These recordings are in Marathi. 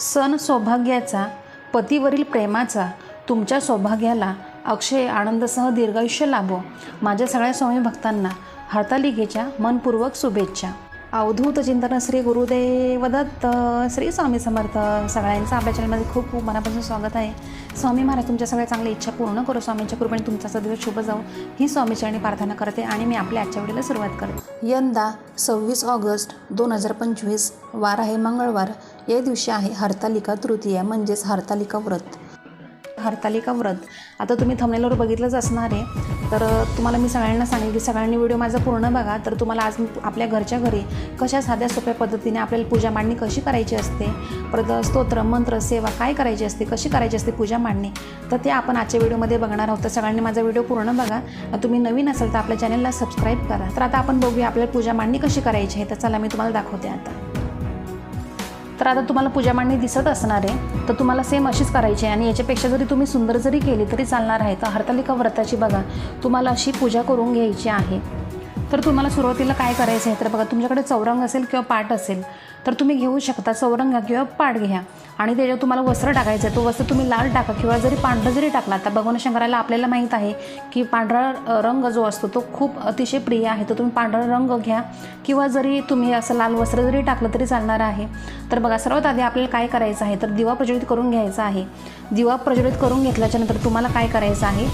सण सौभाग्याचा पतीवरील प्रेमाचा तुमच्या सौभाग्याला अक्षय आनंदसह दीर्घायुष्य लाभो. माझ्या सगळ्या स्वामी भक्तांना हरतालिकेच्या मनपूर्वक शुभेच्छा. अवधूत चिंतन श्री गुरुदेव दत्त श्री स्वामी समर्थ सगळ्यांचं आपल्या चॅनलमध्ये खूप खूप मनापासून स्वागत आहे. स्वामी महाराज तुमच्या सगळ्या चांगल्या इच्छा पूर्ण करू. स्वामींच्या कृपेने तुमचा सदैव शुभ जाऊ ही स्वामीचरणी प्रार्थना करते आणि मी आपल्या आजच्या वेळेला सुरुवात करते. यंदा सव्वीस ऑगस्ट दोन हजार पंचवीस वार आहे मंगळवार. या दिवशी आहे हरतालिका तृतीया म्हणजेच हरतालिका व्रत. हरतालिका व्रत. आता तुम्ही थंबनेलवर बघितलंच असणार आहे. तर तुम्हाला मी सगळ्यांना सांगेल की सगळ्यांनी व्हिडिओ माझा पूर्ण बघा. तर तुम्हाला आज आपल्या घरच्या घरी कशा साध्या सोप्या पद्धतीने आपल्याला पूजा मांडणी कशी करायची असते? परत स्तोत्र मंत्र सेवा काय करायची असते? कशी करायची असते पूजा मांडणी? तर ते आपण आजच्या व्हिडिओमध्ये बघणार आहोत. तर सगळ्यांनी माझा व्हिडिओ पूर्ण बघा. तुम्ही नवीन असाल तर आपल्या चॅनलला सबस्क्राईब करा. तर आता आपण बघूया आपल्याला पूजा मांडणी कशी करायची आहे. तर चला मी तुम्हाला दाखवते आता. तर आता तुम्हाला पूजा मांडणी दिसत असणार आहे तर तुम्हाला सेम अशीच करायची आहे. आणि याच्यापेक्षा जरी तुम्ही सुंदर जरी केली तरी चालणार आहे. तर हरतालिका व्रताची बघा तुम्हाला अशी पूजा करून घ्यायची आहे. तर तुम्हाला सुरुवातीला काय करायचं आहे तर बघा तुमच्याकडे चौरंग असेल किंवा पाट असेल तर तुम्ही घेऊ शकता चौरंगा किंवा पाड घ्या. आणि त्याच्यावर तुम्हाला वस्त्र टाकायचं आहे. तो वस्त्र तुम्ही लाल टाका किंवा जरी पांढरं जरी टाकला तर भगवान शंकराला आपल्याला माहीत आहे की पांढरा रंग जो असतो तो खूप अतिशय प्रिय आहे. तर तुम्ही पांढरा रंग घ्या किंवा जरी तुम्ही असं लाल वस्त्र जरी टाकलं तरी चालणार आहे. तर बघा सर्वात आधी आपल्याला काय करायचं आहे? तर दिवा प्रज्वलित करून घ्यायचा आहे. दिवा प्रज्वलित करून घेतल्याच्यानंतर तुम्हाला काय करायचं आहे?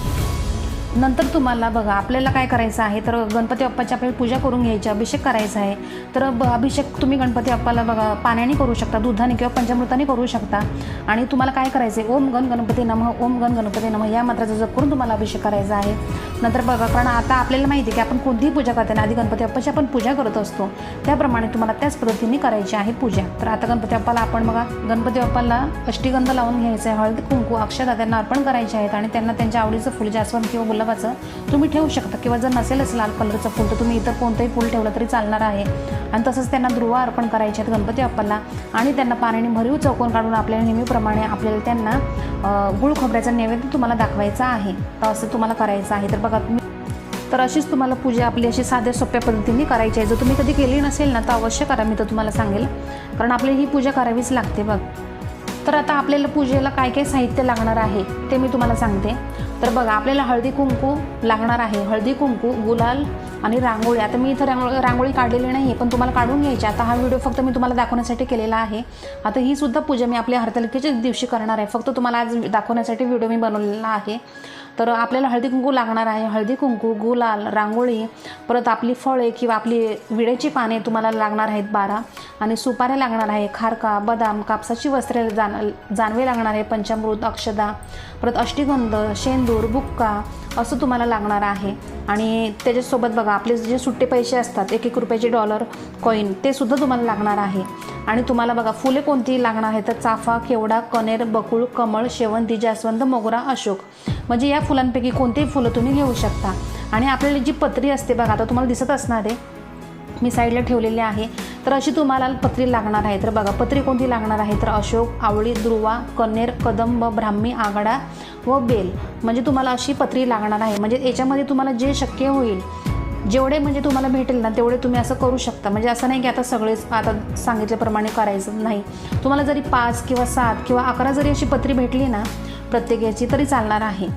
नंतर तुम्हाला बघा आपल्याला काय करायचं आहे? तर गणपती बाप्पाची आपल्याला पूजा करून घ्यायची अभिषेक करायचा आहे. तर ब अभिषेक तुम्ही गणपती बाप्पाला बघा पाण्याने करू शकता दुधाने किंवा पंचामृताने करू शकता. आणि तुम्हाला काय करायचं आहे ओम गण गणपती नमः ओम गण गणपती नमः या मंत्राचा जप करून तुम्हाला अभिषेक करायचा आहे. नंतर बघा कारण आता आपल्याला माहिती आहे की आपण कोणतीही पूजा करताना आधी गणपती बाप्पाची आपण पूजा करत असतो. त्याप्रमाणे तुम्हाला त्याच पद्धतीने करायची आहे पूजा. तर आता गणपती बाप्पाला आपण बघा गणपती बाप्पाला अष्टीगंध लावून घ्यायचं आहे. हळदी कुंकू अक्षदा त्यांना अर्पण करायचे आहेत आणि त्यांना त्यांच्या आवडीचं फुल जास्वंद किंवा गुलाबाचं तुम्ही ठेवू शकता. किंवा जर नसेलच लाल कलरचं फुल तर तुम्ही इतर कोणतंही फुल ठेवलं तरी चालणार आहे. आणि तसंच त्यांना ध्रुवा अर्पण करायचे आहेत गणपती बाप्पाला. आणि त्यांना पाण्याने भरीव चौकोन काढून आपल्याला नेहमीप्रमाणे आपल्याला त्यांना गुळ खोबऱ्याचा नैवेद्य तुम्हाला दाखवायचा आहे. तर असं तुम्हाला करायचं आहे. तर बघा तुम्ही तर अशीच तुम्हाला पूजा आपली अशी साध्या सोप्या पद्धतीने करायची आहे. जर तुम्ही कधी केली नसेल ना तर अवश्य करा. मी तर तुम्हाला सांगेल. कारण आपल्याला ही पूजा करावीच लागते बघ. तर आता आपल्याला पूजेला काय काय साहित्य लागणार आहे ते मी तुम्हाला सांगते. तर बघा आपल्याला हळदी कुंकू लागणार आहे. हळदी कुंकू गुलाल आणि रांगोळी. आता मी इथं रांगोळी रांगोळी काढलेली नाही आहे पण तुम्हाला काढून घ्यायची. आता हा व्हिडिओ फक्त मी तुम्हाला दाखवण्यासाठी केलेला आहे. आता ही सुद्धा पूजा मी आपल्या हरतालिकेच्या दिवशी करणार आहे. फक्त तुम्हाला आज दाखवण्यासाठी व्हिडिओ मी बनवलेला आहे. तर आपल्याला हळदी कुंकू लागणार आहे. हळदी कुंकू गुलाल रांगोळी परत आपली फळे किंवा आपली विड्याची पाने तुम्हाला लागणार आहेत बारा. आणि सुपाऱ्या लागणार आहे खारका बदाम कापसाची वस्त्रे जाण जानवे लागणार आहे पंचामृत अक्षदा परत अष्टीगंध शेंदूर बुक्का असं तुम्हाला लागणार आहे. आणि त्याच्यासोबत बघा आपले जे सुट्टे पैसे असतात एक एक रुपयाचे डॉलर कॉईन ते सुद्धा तुम्हाला लागणार आहे. आणि तुम्हाला बघा फुले कोणती लागणार आहे तर चाफा केवडा कनेर बकुळ कमळ शेवंती जास्वंद मोगरा अशोक. म्हणजे या फुलांपैकी कोणतेही फुलं तुम्ही घेऊ शकता. आणि आपल्याला जी पत्री असते बघा आता तुम्हाला दिसत असणार आहे. मी साईडला ठेवलेली आहे. तर अशी तुम्हाला पत्री लागणार आहे. तर बघा पत्री कोणती लागणार आहे? तर अशोक आवळी ध्रुवा कन्नेर कदंब ब्राह्मी आगडा व बेल. म्हणजे तुम्हाला अशी पत्री लागणार आहे. म्हणजे याच्यामध्ये तुम्हाला जे शक्य होईल जेवढे म्हणजे तुम्हाला भेटेल ना तेवढे तुम्ही असं करू शकता. म्हणजे असं नाही की आता सगळेच आता सांगितल्याप्रमाणे करायचं नाही. तुम्हाला जरी पाच किंवा सात किंवा अकरा जरी अशी पत्री भेटली ना प्रत्येक याची तरी चालणार आहे.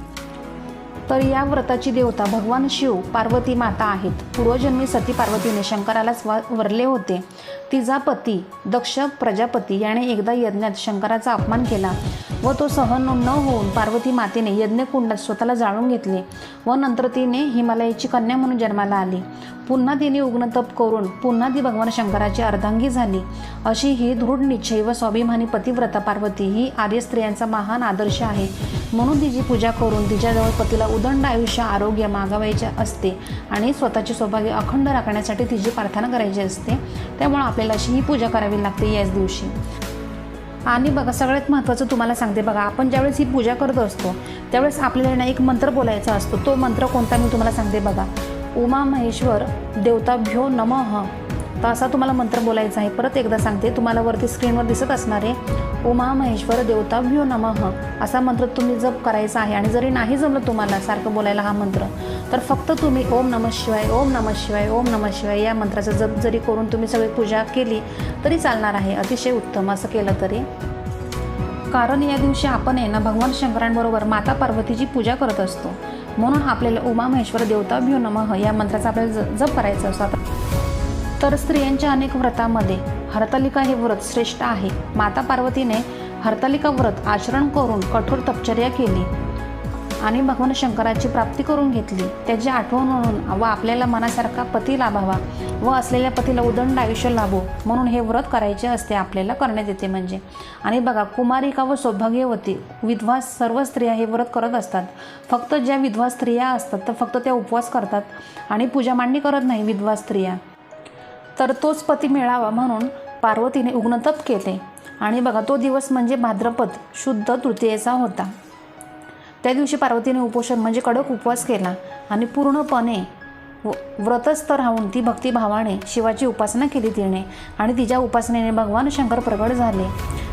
तर या व्रताची देवता भगवान शिव पार्वती माता आहेत. पूर्वजन्मी सती पार्वतीने शंकरालाच वरले होते. तिचा पती दक्ष प्रजापती याने एकदा यज्ञात शंकराचा अपमान केला व तो सहन न होऊन पार्वती मातेने यज्ञकुंडात स्वतःला जाळून घेतले व नंतर तिने हिमालयाची कन्या म्हणून जन्माला आली. पुन्हा तिने उग्नतप करून पुन्हा ती भगवान शंकराची अर्धांगी झाली. अशी ही दृढ निश्चय व स्वाभिमानी पतिव्रता पार्वती ही आर्य स्त्रियांचा महान आदर्श आहे. म्हणून तिची पूजा करून तिच्याजवळ पतीला उदंड आयुष्य आरोग्य मागावायचे असते आणि स्वतःचे सौभाग्य अखंड राखण्यासाठी तिची प्रार्थना करायची असते. त्यामुळे आपल्याला अशी ही पूजा करावी लागते याच दिवशी. आणि बघा सगळ्यात महत्त्वाचं तुम्हाला सांगते बघा आपण ज्यावेळेस ही पूजा करत असतो त्यावेळेस आपल्याला ना एक मंत्र बोलायचा असतो. तो मंत्र कोणता मी तुम्हाला सांगते बघा. उमा महेश्वर देवताभ्यो नमः. तर असा तुम्हाला मंत्र बोलायचा आहे. परत एकदा सांगते तुम्हाला वरती स्क्रीनवर दिसत असणार आहे उमा महेश्वर देवताभ्यो नमः असा मंत्र तुम्ही जप करायचा आहे. आणि जरी नाही जमलं तुम्हाला सारखं बोलायला हा मंत्र तर फक्त तुम्ही ओम नमः शिवाय ओम नमः शिवाय ओम नमः शिवाय या मंत्राचा जप जरी करून तुम्ही सगळी पूजा केली तरी चालणार आहे. अतिशय उत्तम असं केलं तरी. कारण या दिवशी आपण आहे ना भगवान शंकरांबरोबर माता पार्वतीची पूजा करत असतो. म्हणून आपल्याला उमा महेश्वर देवताभ्यो नमः या मंत्राचा आपल्याला ज- जप करायचा असतो आता. तर स्त्रियांच्या अनेक व्रतामध्ये हरतालिका हे व्रत श्रेष्ठ आहे. माता पार्वतीने हरतालिका व्रत आचरण करून कठोर तपचर्या केली. आणि भगवान शंकराची प्राप्ती करून घेतली. त्याची आठवण म्हणून व आपल्याला मनासारखा पती लाभावा व असलेल्या पतीला उदंड आयुष्य लाभो म्हणून हे व्रत करायचे असते आपल्याला करण्यात येते म्हणजे. आणि बघा कुमारिका व सौभाग्यवती विधवा सर्व स्त्रिया हे व्रत करत असतात. फक्त ज्या विधवा स्त्रिया असतात तर फक्त त्या उपवास करतात आणि पूजा मांडणी करत नाही विधवा स्त्रिया. तर तोच पती मिळावा म्हणून पार्वतीने उग्नतप केले. आणि बघा तो दिवस म्हणजे भाद्रपद शुद्ध तृतीयेचा होता. त्या दिवशी पार्वतीने उपोषण म्हणजे कडक उपवास केला आणि पूर्णपणे व- व्रतस्थ राहून ती भक्तिभावाने शिवाची उपासना केली तिने आणि तिच्या उपासनेने भगवान शंकर प्रगट झाले.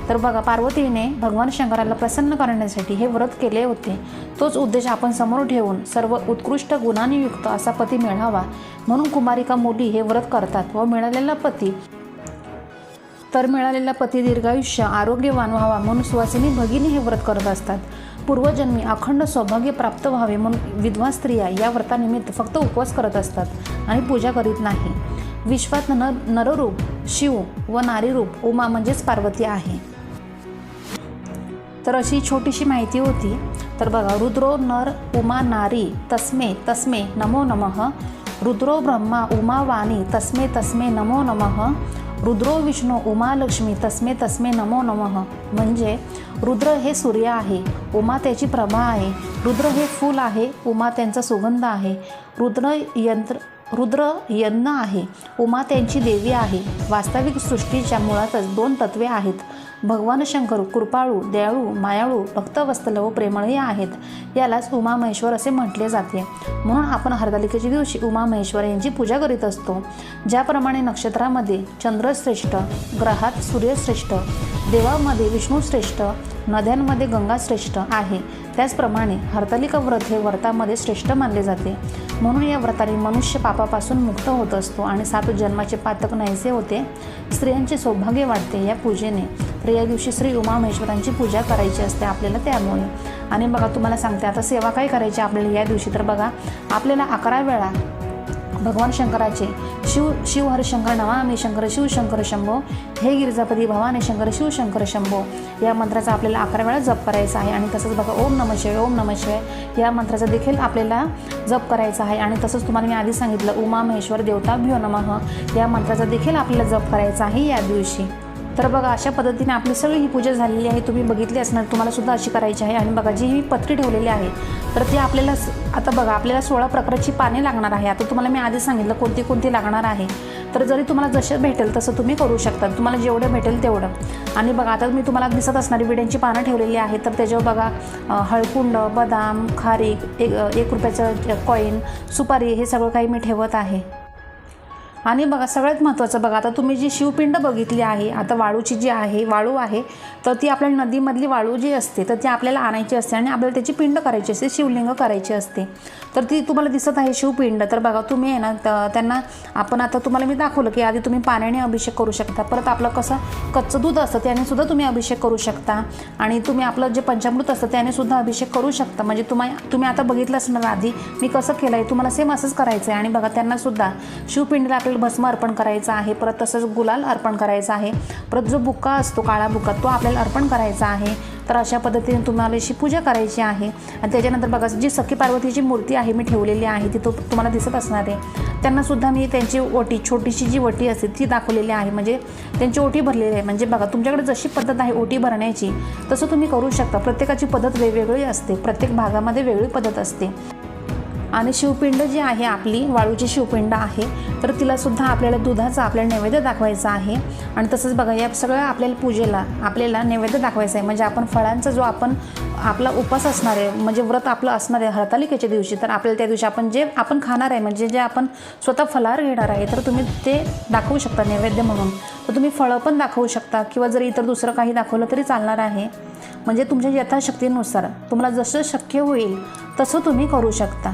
तर बघा पार्वतीने भगवान शंकराला प्रसन्न करण्यासाठी हे व्रत केले होते. तोच उद्देश आपण समोर ठेवून सर्व उत्कृष्ट गुणांनी युक्त असा पती मिळावा. म्हणून कुमारिका मुली हे व्रत करतात व मिळालेला पती तर मिळालेला पती दीर्घायुष्य आरोग्यवान व्हावा म्हणून सुवासिनी भगिनी हे व्रत करत असतात. पूर्वजन्मी अखंड सौभाग्य प्राप्त व्हावे म्हणून विधवा स्त्रिया या व्रतानिमित्त फक्त उपवास करत असतात आणि पूजा करीत नाही. विश्वात नर नररूप शिव व नारीरूप उमा म्हणजेच पार्वती आहे. तर अशी छोटीशी माहिती होती. तर बघा रुद्रो नर उमा नारी तस्मे तस्मे नमो नमः. रुद्रो ब्रह्मा उमा वाणी तस्मे तस्मे नमो नमः. रुद्रो विष्णू उमालक्ष्मी तस्मे तस्मे नमो नमः. म्हणजे रुद्र हे सूर्य आहे उमा त्याची प्रभा आहे रुद्र हे फूल आहे उमा त्यांचा सुगंध आहे रुद्र यंत्र रुद्र यन्न आहे उमा त्यांची देवी आहे. वास्तविक सृष्टीच्या मुळातच दोन तत्वे आहेत. भगवान शंकर कृपाळू दयाळू मायाळू भक्तवस्तल व प्रेमळही आहेत. यालाच उमा महेश्वर असे म्हटले जाते. म्हणून आपण हरतालिकेच्या दिवशी उमा महेश्वर यांची पूजा करीत असतो. ज्याप्रमाणे नक्षत्रामध्ये चंद्रश्रेष्ठ ग्रहात सूर्यश्रेष्ठ देवामध्ये विष्णूश्रेष्ठ नद्यांमध्ये गंगाश्रेष्ठ आहे. त्याचप्रमाणे हरतालिका व्रत हे व्रतामध्ये श्रेष्ठ मानले जाते. म्हणून या व्रताने मनुष्य पापापासून मुक्त होत असतो आणि सात जन्माचे पातक नाहीसे होते. स्त्रियांचे सौभाग्य वाढते या पूजेने. तर या दिवशी श्री उमामहेश्वरांची पूजा करायची असते आपल्याला त्यामुळे. आणि बघा तुम्हाला सांगते आता सेवा काय करायची आपल्याला या दिवशी? तर बघा आपल्याला अकरा वेळा भगवान शंकराचे शिव शिव हरिशंकर नमामि शंकर शिवशंकर शंभो हे गिरिजापती भवानी शंकर शिवशंकर शंभो या मंत्राचा आपल्याला अकरा वेळा जप करायचा आहे. आणि तसंच बघा ओम नम शिवाय ओम नम शिवाय या मंत्राचा देखील आपल्याला जप करायचा आहे. आणि तसंच तुम्हाला मी आधी सांगितलं उमा महेश्वर देवता भ्यो नमः या मंत्राचा देखील आपल्याला जप करायचा आहे या दिवशी. तर बघा अशा पद्धतीने आपली सगळी ही पूजा झालेली आहे. तुम्ही बघितली असणार तुम्हाला सुद्धा अशी करायची आहे. आणि बघा जी ही पत्री ठेवलेली आहे तर ती आपल्याला आता बघा आपल्याला सोळा प्रकारची पाने लागणार आहे. आता तुम्हाला मी आधी सांगितलं कोणती कोणती लागणार आहे. तर जरी तुम्हाला जसं भेटेल तसं तुम्ही करू शकता. तुम्हाला जेवढं भेटेल तेवढं. आणि बघा आता मी तुम्हाला दिसत असणारी विड्यांची पानं ठेवलेली आहेत. तर त्याच्यावर बघा हळकुंड बदाम खारीक एक एक रुपयाचं कॉईन सुपारी हे सगळं काही मी ठेवत आहे. आणि बघा सगळ्यात महत्त्वाचं बघा आता तुम्ही जी शिवपिंड बघितली आहे आता वाळूची जी आहे वाळू आहे तर ती आपल्या नदीमधली वाळू जी असते तर ती आपल्याला आणायची असते आणि आपल्याला त्याची पिंड करायची असते शिवलिंग करायची असते. तर ती तुम्हाला दिसत आहे शिवपिंड. तर बघा तुम्ही आहे ना त्यांना आपण आता तुम्हाला मी दाखवलं की आधी तुम्ही पाण्याने अभिषेक करू शकता परत आपलं कसं कच्चं दूध असतं त्याने सुद्धा तुम्ही अभिषेक करू शकता. आणि तुम्ही आपलं जे पंचामृत असतं त्याने सुद्धा अभिषेक करू शकता. म्हणजे तुम्हाला तुम्ही आता बघितलं असणार आधी मी कसं केलं आहे तुम्हाला सेम असंच करायचं आहे आणि बघा त्यांनासुद्धा शिवपिंडला आपल्या आपल्याला भस्म अर्पण करायचं आहे परत तसंच गुलाल अर्पण करायचा आहे. परत जो बुक्का असतो काळा बुक्का तो आपल्याला अर्पण करायचा आहे. तर अशा पद्धतीने तुम्हाला अशी पूजा करायची आहे. आणि त्याच्यानंतर बघा जी सखी पार्वतीची मूर्ती आहे मी ठेवलेली आहे ती तो तुम्हाला दिसत असणार आहे. त्यांनासुद्धा मी त्यांची ओटी छोटीशी जी ओटी असते ती दाखवलेली आहे. म्हणजे त्यांची ओटी भरलेली आहे. म्हणजे बघा तुमच्याकडे जशी पद्धत आहे ओटी भरण्याची तसं तुम्ही करू शकता. प्रत्येकाची पद्धत वेगवेगळी असते. प्रत्येक भागामध्ये वेगळी पद्धत असते. आणि शिवपिंड जी आहे आपली वाळूची शिवपिंड आहे तर तिलासुद्धा आपल्याला दुधाचा आपल्याला नैवेद्य दाखवायचा आहे. आणि तसंच बघा या सगळ्या आपल्याला पूजेला आपल्याला नैवेद्य दाखवायचा आहे. म्हणजे आपण फळांचा जो आपण आपला उपास असणार आहे म्हणजे व्रत आपलं असणार आहे हरतालिकेच्या दिवशी तर आपल्याला त्या दिवशी आपण जे आपण खाणार आहे म्हणजे जे आपण स्वतः फलाहार घेणार आहे तर तुम्ही ते दाखवू शकता नैवेद्य म्हणून. तर तुम्ही फळं पण दाखवू शकता किंवा जर इतर दुसरं काही दाखवलं तरी चालणार आहे. म्हणजे तुमच्या यथाशक्तीनुसार तुम्हाला जसं शक्य होईल तसं तुम्ही करू शकता.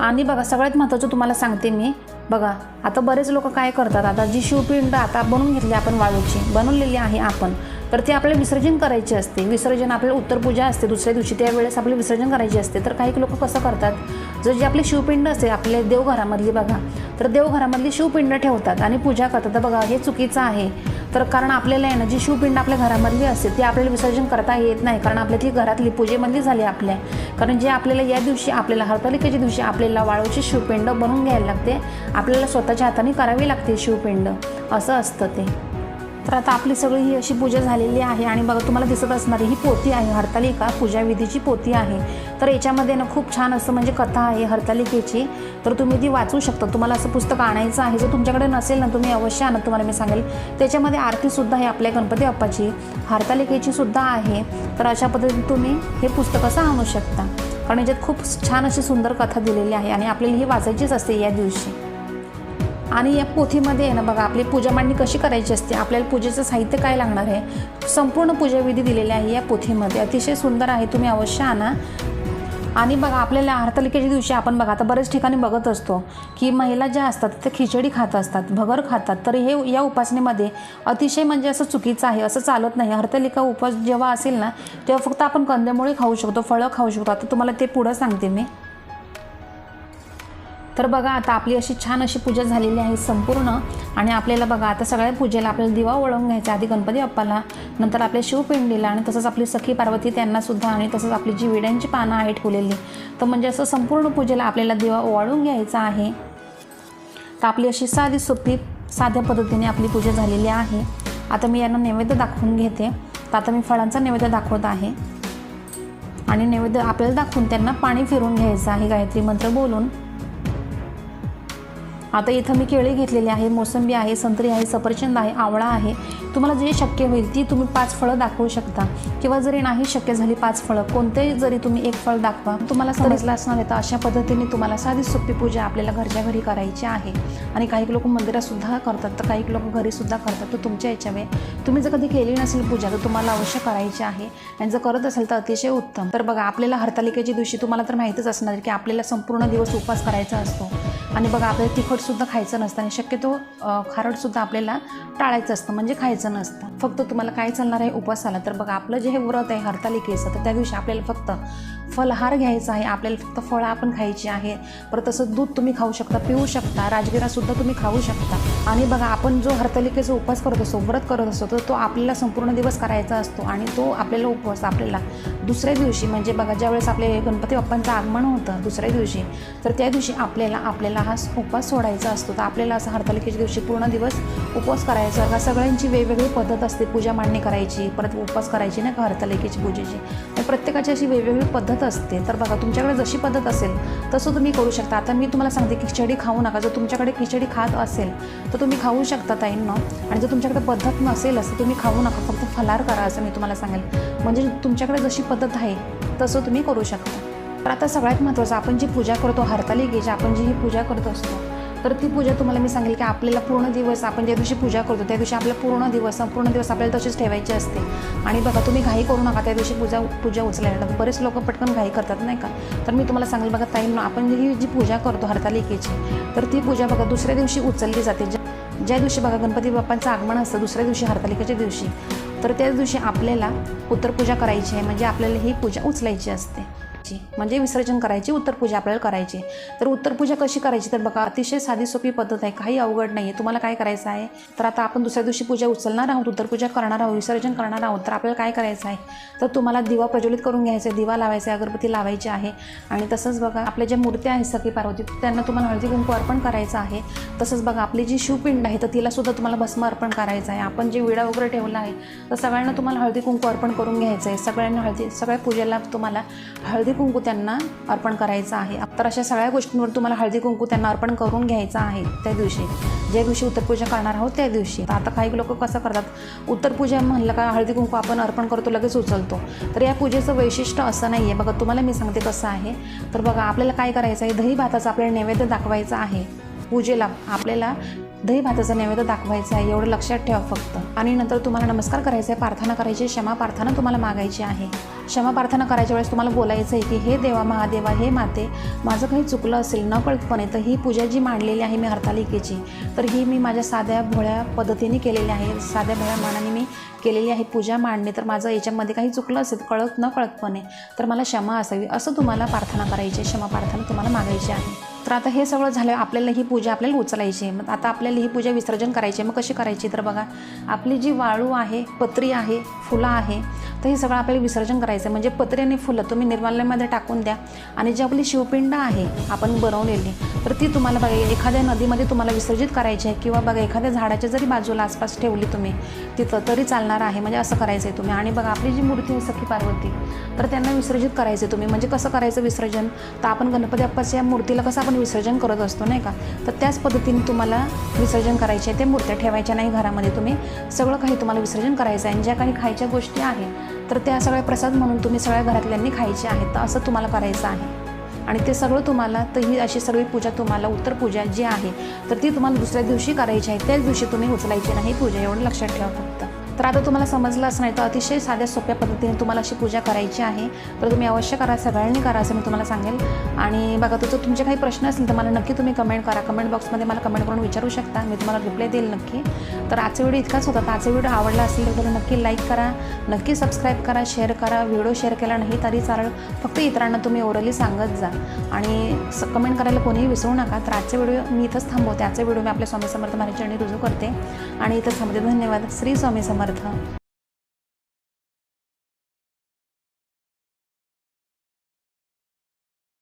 आणि बघा सगळ्यात महत्त्वाचं तुम्हाला सांगते मी. बघा आता बरेच लोक काय करतात आता जी शिवपिंड आता बनवून घेतली आपण वाळूची बनवलेली आहे आपण तर ते आपल्याला विसर्जन करायचे असते. विसर्जन आपल्याला उत्तरपूजा असते दुसऱ्या दिवशी त्यावेळेस आपले विसर्जन करायचे असते. तर काही लोक कसं करतात जर जे आपले शिवपिंड असते आपल्या देवघरामधली बघा तर देवघरामधली शिवपिंड ठेवतात आणि पूजा करतात. तर बघा हे चुकीचं आहे. तर कारण आपल्याला आहे ना जी शिवपिंड आपल्या घरामधली असते ती आपल्याला विसर्जन करता येत नाही. कारण आपल्या ती घरातली पूजेमधली झाली आपल्या. कारण जे आपल्याला या दिवशी आपल्याला हरतालिकेच्या दिवशी आपल्याला वाळूची शिवपिंड बनवून घ्यायला लागते आपल्याला स्वतःच्या हाताने करावी लागते शिवपिंड. असं असतं ते. तर आता आपली सगळी ही अशी पूजा झालेली आहे आणि बघा तुम्हाला दिसत असणारी ही पोती आहे हरतालिका पूजाविधीची पोती आहे. तर याच्यामध्ये ना खूप छान असं म्हणजे कथा आहे हरतालिकेची. तर तुम्ही ती वाचू शकता. तुम्हाला असं पुस्तक आणायचं आहे. जर तुमच्याकडे नसेल ना तुम्ही अवश्य आणत तुम्हाला मी सांगेल. त्याच्यामध्ये आरतीसुद्धा आहे आपल्या गणपती बाप्पाची. हरतालिकेची सुद्धा आहे. तर अशा पद्धतीने तुम्ही हे पुस्तक असं आणू शकता. कारण याच्यात खूप छान अशी सुंदर कथा दिलेली आहे आणि आपल्याला ही वाचायचीच असते या दिवशी. आणि या पोथीमध्ये आहे ना बघा आपली पूजा मांडणी कशी करायची असते आपल्याला पूजेचं साहित्य काय लागणार आहे संपूर्ण पूजाविधी दिलेली आहे या पोथीमध्ये. अतिशय सुंदर आहे तुम्ही अवश्य आणा. आणि बघा आपल्याला हरतालिकेच्या दिवशी आपण बघा आता बरेच ठिकाणी बघत असतो की महिला ज्या असतात त्या खिचडी खात असतात भगर खातात. तर हे या उपासनेमध्ये अतिशय म्हणजे असं चुकीचं आहे असं चालत नाही. हरतालिका उपास जेव्हा असेल ना तेव्हा फक्त आपण कंदमुळे खाऊ शकतो फळं खाऊ शकतो. आता तुम्हाला ते पुढं सांगते मी. तर बघा आता आपली अशी छान अशी पूजा झालेली आहे संपूर्ण. आणि आपल्याला बघा आता सगळ्या पूजेला आपल्याला दिवा ओळवून घ्यायचा. आधी गणपती बाप्पाला नंतर आपल्या शिवपिंडीला आणि तसंच आपली सखी पार्वती त्यांनासुद्धा आणि तसंच आपली जी विड्यांची पानं आहे ठेवलेली. तर म्हणजे असं संपूर्ण पूजेला आपल्याला दिवा ओवाळून घ्यायचा आहे. तर आपली अशी साधी सोपी साध्या पद्धतीने आपली पूजा झालेली आहे. आता मी यांना नैवेद्य दाखवून घेते. तर आता मी फळांचा नैवेद्य दाखवत आहे. आणि नैवेद्य आपल्याला दाखवून त्यांना पाणी फिरून घ्यायचं आहे. गायत्री मंत्र बोलून. आता इथं मी केळी घेतलेली आहे मोसंबी आहे संत्री आहे सफरचंद आहे आवळा आहे. तुम्हाला जे शक्य होईल ती तुम्ही पाच फळं दाखवू शकता. किंवा जरी नाही शक्य झाली पाच फळं कोणतेही जरी तुम्ही एक फळ दाखवा तुम्हाला समजलं असणार आहे. तर अशा पद्धतीने तुम्हाला साधी सोपी पूजा आपल्याला घरच्या घरी करायची आहे. आणि काही लोक मंदिरात सुद्धा करतात तर काही लोक घरी सुद्धा करतात. तर तुमच्या याच्यावे तुम्ही जर कधी केली नसेल पूजा तर तुम्हाला अवश्य करायची आहे. आणि जर करत असेल तर अतिशय उत्तम. तर बघा आपल्याला हरतालिकेच्या दिवशी तुम्हाला तर माहितीच असणार की आपल्याला संपूर्ण दिवस उपवास करायचा असतो. आणि बघा आपल्याला तिखटसुद्धा खायचं नसतं आणि शक्यतो खारटसुद्धा आपल्याला टाळायचं असतं म्हणजे खायचं नसतं. फक्त तुम्हाला काय चालणार आहे उपवासाला तर बघा आपलं जे हे व्रत आहे हरतालिकेचं तर त्या दिवशी आपल्याला फक्त फलहार घ्यायचा आहे आपल्याला फक्त फळं आपण खायची आहे परत तसं दूध तुम्ही खाऊ शकता पिऊ शकता राजगिरासुद्धा तुम्ही खाऊ शकता. आणि बघा आपण जो हरतलिकेचा उपवास करत असतो व्रत करत असतो तर तो आपल्याला संपूर्ण दिवस करायचा असतो आणि तो आपल्याला उपवास आपल्याला दुसऱ्या दिवशी म्हणजे बघा ज्यावेळेस आपले गणपती बाप्पांचं आगमन होतं दुसऱ्या दिवशी तर त्या दिवशी आपल्याला आपल्याला हा उपवास सोडायचा असतो. तर आपल्याला असं हरतालिकेच्या दिवशी पूर्ण दिवस उपवास करायचा. का सगळ्यांची वेगवेगळी पद्धत असते पूजा मांडणी करायची परत उपवास करायची नाही का हरतालिकेची पूजेची. तर प्रत्येकाची अशी वेगवेगळी पद्धत असते. तर बघा तुमच्याकडे जशी पद्धत असेल तसं तुम्ही करू शकता. आता मी तुम्हाला सांगते खिचडी खाऊ नका. जर तुमच्याकडे खिचडी खात असेल तर तुम्ही खाऊ शकता ताईंना. आणि जर तुमच्याकडे पद्धत नसेल असं तुम्ही खाऊ नका. फक्त फलार करा असं मी तुम्हाला सांगेल. म्हणजे तुमच्याकडे जशी पद्धत आहे तसं तुम्ही करू शकता. तर आता सगळ्यात महत्त्वाचं आपण जी पूजा करतो हरताली हरतालिकेची आपण जी ही पूजा करत असतो तर ती पूजा तुम्हाला मी सांगेल की आपल्याला पूर्ण दिवस आपण ज्या दिवशी पूजा करतो त्या दिवशी आपला पूर्ण दिवस संपूर्ण दिवस आपल्याला तशीच ठेवायची असते. आणि बघा तुम्ही घाई करू नका त्या दिवशी पूजा पूजा उचलायला. बरेच लोक पटकन घाई करतात नाही का? तर मी तुम्हाला सांगेल बघा ताई आपण ही जी पूजा करतो हरतालिकेची तर ती पूजा बघा दुसऱ्या दिवशी उचलली जाते. ज्या ज्या दिवशी बघा गणपती बाप्पांचं आगमन असतं दुसऱ्या दिवशी हरतालिकेच्या दिवशी तर त्याच दिवशी आपल्याला उत्तरपूजा करायची आहे. म्हणजे आपल्याला ही पूजा उचलायची असते. म्हणजे विसर्जन करायची उत्तरपूजा आपल्याला करायची. तर उत्तरपूजा कशी करायची? तर बघा अतिशय साधी सोपी पद्धत आहे. काही अवघड नाही आहे तुम्हाला काय करायचं आहे? तर आता आपण दुसऱ्या दिवशी पूजा उचलणार आहोत उत्तरपूजा करणार आहोत विसर्जन करणार आहोत. तर आपल्याला काय करायचं आहे? तर तुम्हाला दिवा प्रज्वलित करून घ्यायचा आहे. दिवा लावायचा आहे अगरबत्ती लावायची आहे. आणि तसंच बघा आपल्या ज्या मूर्त्या आहेत सखी पार्वती त्यांना तुम्हाला हळदी कुंकू अर्पण करायचं आहे. तसंच बघा आपली जी शिवपिंड आहे तर तिला सुद्धा तुम्हाला भस्म अर्पण करायचं आहे. आपण जे विडा वगैरे ठेवला आहे तर सगळ्यांना तुम्हाला हळदी कुंकू अर्पण करून घ्यायचं आहे. सगळ्यांना हळदी सगळ्या पूजेला तुम्हाला हळदी कुंकू त्यांना अर्पण करायचं आहे. तर अशा सगळ्या गोष्टींवर तुम्हाला हळदी कुंकू त्यांना अर्पण करून घ्यायचं आहे त्या दिवशी. ज्या दिवशी उत्तरपूजा करणार आहोत त्या दिवशी. तर आता काही लोक कसं करतात उत्तरपूजा म्हणलं का हळदी कुंकू आपण अर्पण करतो लगेच उचलतो. तर या पूजेचं वैशिष्ट्य असं नाही आहे बघा तुम्हाला मी सांगते कसं आहे. तर बघा आपल्याला काय करायचं आहे दही भाताचं आपल्याला नैवेद्य दाखवायचं आहे. पूजेला आपल्याला दही भाताचा नैवेद्य दाखवायचा आहे एवढं लक्षात ठेवा फक्त. आणि नंतर तुम्हाला नमस्कार करायचा आहे प्रार्थना करायची क्षमा प्रार्थना तुम्हाला मागायची आहे. क्षमा प्रार्थना करायच्या वेळेस तुम्हाला बोलायचं आहे की हे देवा महादेवा हे माते माझं काही चुकलं असेल नकळतपणे तर ही पूजा जी मांडलेली आहे मी हरतालिकेची तर ही मी माझ्या साध्या भोळ्या पद्धतीने केलेली आहे साध्या भोळ्या मनाने मी केलेली आहे पूजा मांडणे तर माझं याच्यामध्ये काही चुकलं असेल कळत न कळतपणे तर मला क्षमा असावी असं तुम्हाला प्रार्थना करायची आहे क्षमा प्रार्थना तुम्हाला मागायची आहे. तर आता हे सगळं झालं आपल्याला ही पूजा आपल्याला उचलायची आहे. मग आता आपल्याला ही पूजा विसर्जन करायची आहे. मग कशी करायची? तर बघा आपली जी वाळू आहे पत्री आहे फुलं आहे तर हे सगळं आपल्याला विसर्जन करायचं आहे. म्हणजे पत्री आणि फुलं तुम्ही निर्माल्यामध्ये टाकून द्या. आणि जी आपली शिवपिंड आहे आपण बनवलेली तर ती तुम्हाला बघा एखाद्या नदीमध्ये तुम्हाला विसर्जित करायची आहे. किंवा बघा एखाद्या झाडाच्या जरी बाजूला आसपास ठेवली तुम्ही तिथं तरी चालणार आहे. म्हणजे असं करायचं आहे तुम्ही. आणि बघा आपली जी मूर्ती आहे सखी पार्वती तर त्यांना विसर्जित करायचं आहे तुम्ही. म्हणजे कसं करायचं विसर्जन? तर आपण गणपती बाप्पाच्या मूर्तीला कसं आपण आपण विसर्जन करत असतो नाही का? तर त्याच पद्धतीने तुम्हाला विसर्जन करायचे आहे. ते मूर्त्या ठेवायच्या नाही घरामध्ये तुम्ही. सगळं काही तुम्हाला विसर्जन करायचं आहे. आणि ज्या काही खायच्या गोष्टी आहेत तर त्या सगळ्या प्रसाद म्हणून तुम्ही सगळ्या घरातल्यांनी खायचे आहेत. तर असं तुम्हाला करायचं आहे. आणि ते सगळं तुम्हाला तर ही अशी सगळी पूजा तुम्हाला उत्तर पूजा जी आहे तर ती तुम्हाला दुसऱ्या दिवशी करायची आहे. त्याच दिवशी तुम्ही उचलायची नाही पूजा. एवढं लक्षात ठेवा तर आता तुम्हाला समजलं असं नाही तर अतिशय साध्या सोप्या पद्धतीने तुम्हाला अशी पूजा करायची आहे. तर तुम्ही अवश्य करा सगळ्यांनी करा असं मी तुम्हाला सांगेल. आणि बघा तुझं तुमचे काही प्रश्न असतील तर मला नक्की तुम्ही कमेंट करा. कमेंट बॉक्समध्ये मला कमेंट करून विचारू शकता. मी तुम्हाला रिप्लाय देईल नक्की. तर आजचा व्हिडिओ इतकाच होता. तर आजचा व्हिडिओ आवडला असेल तर तुम्ही नक्की लाईक करा. नक्की सबस्क्राईब करा शेअर करा. व्हिडिओ शेअर केला नाही तरी चालेल. फक्त इतरांना तुम्ही ओरली सांगत जा. आणि स कमेंट करायला कोणीही विसरू नका. तर आजचे व्हिडिओ मी इथंच थांबवते. आजचा व्हिडिओ मी आपल्या स्वामी समर्थ महाराजांनी रुजू करते. आणि इथंच थांबते. धन्यवाद. श्री स्वामी समर्थ. 好